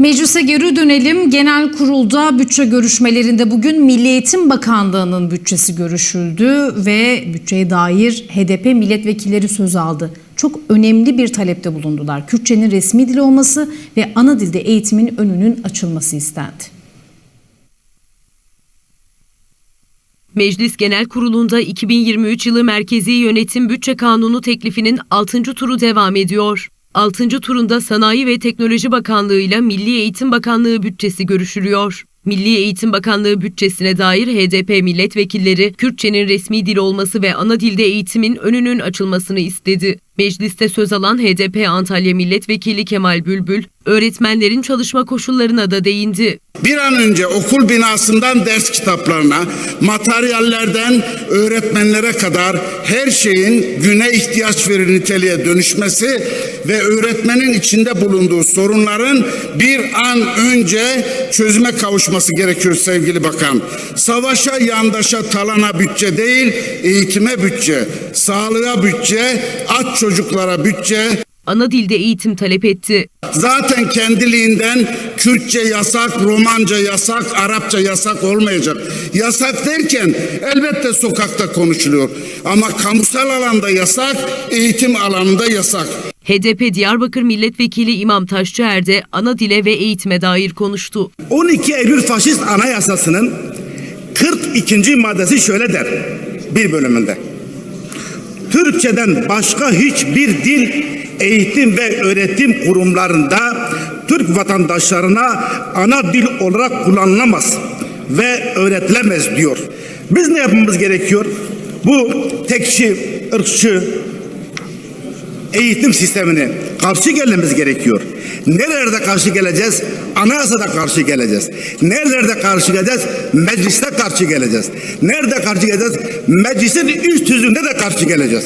Meclise geri dönelim. Genel kurulda bütçe görüşmelerinde bugün Milli Eğitim Bakanlığı'nın bütçesi görüşüldü ve bütçeye dair HDP milletvekilleri söz aldı. Çok önemli bir talepte bulundular. Kürtçenin resmi dil olması ve ana dilde eğitimin önünün açılması istendi. Meclis Genel Kurulu'nda 2023 yılı Merkezi Yönetim Bütçe Kanunu teklifinin 6. turu devam ediyor. 6. turunda Sanayi ve Teknoloji Bakanlığı ile Milli Eğitim Bakanlığı bütçesi görüşülüyor. Milli Eğitim Bakanlığı bütçesine dair HDP milletvekilleri Kürtçenin resmi dil olması ve ana dilde eğitimin önünün açılmasını istedi. Mecliste söz alan HDP Antalya Milletvekili Kemal Bülbül, öğretmenlerin çalışma koşullarına da değindi. Bir an önce okul binasından ders kitaplarına, materyallerden öğretmenlere kadar her şeyin güne ihtiyaç verir niteliğe dönüşmesi ve öğretmenin içinde bulunduğu sorunların bir an önce çözüme kavuşması gerekiyor sevgili bakan. Savaşa, yandaşa, talana bütçe değil, eğitime bütçe, sağlığa bütçe, aç çocuklara bütçe, Ana dilde eğitim talep etti. Zaten kendiliğinden Kürtçe yasak, Romanca yasak, Arapça yasak olmayacak. Yasak derken elbette sokakta konuşuluyor. Ama kamusal alanda yasak, eğitim alanında yasak. HDP Diyarbakır Milletvekili İmam Taşçıer de ana dile ve eğitime dair konuştu. 12 Eylül Faşist Anayasası'nın 42. maddesi şöyle der bir bölümünde. Türkçeden başka hiçbir dil eğitim ve öğretim kurumlarında Türk vatandaşlarına ana dil olarak kullanılamaz ve öğretilemez diyor. Biz ne yapmamız gerekiyor? Bu tekçi, ırkçı, eğitim sistemine karşı gelmemiz gerekiyor. Nerelerde karşı geleceğiz? Anayasada karşı geleceğiz. Nerelerde karşı geleceğiz? Mecliste karşı geleceğiz. Nerede karşı geleceğiz? Meclisin üst yüzünde de karşı geleceğiz.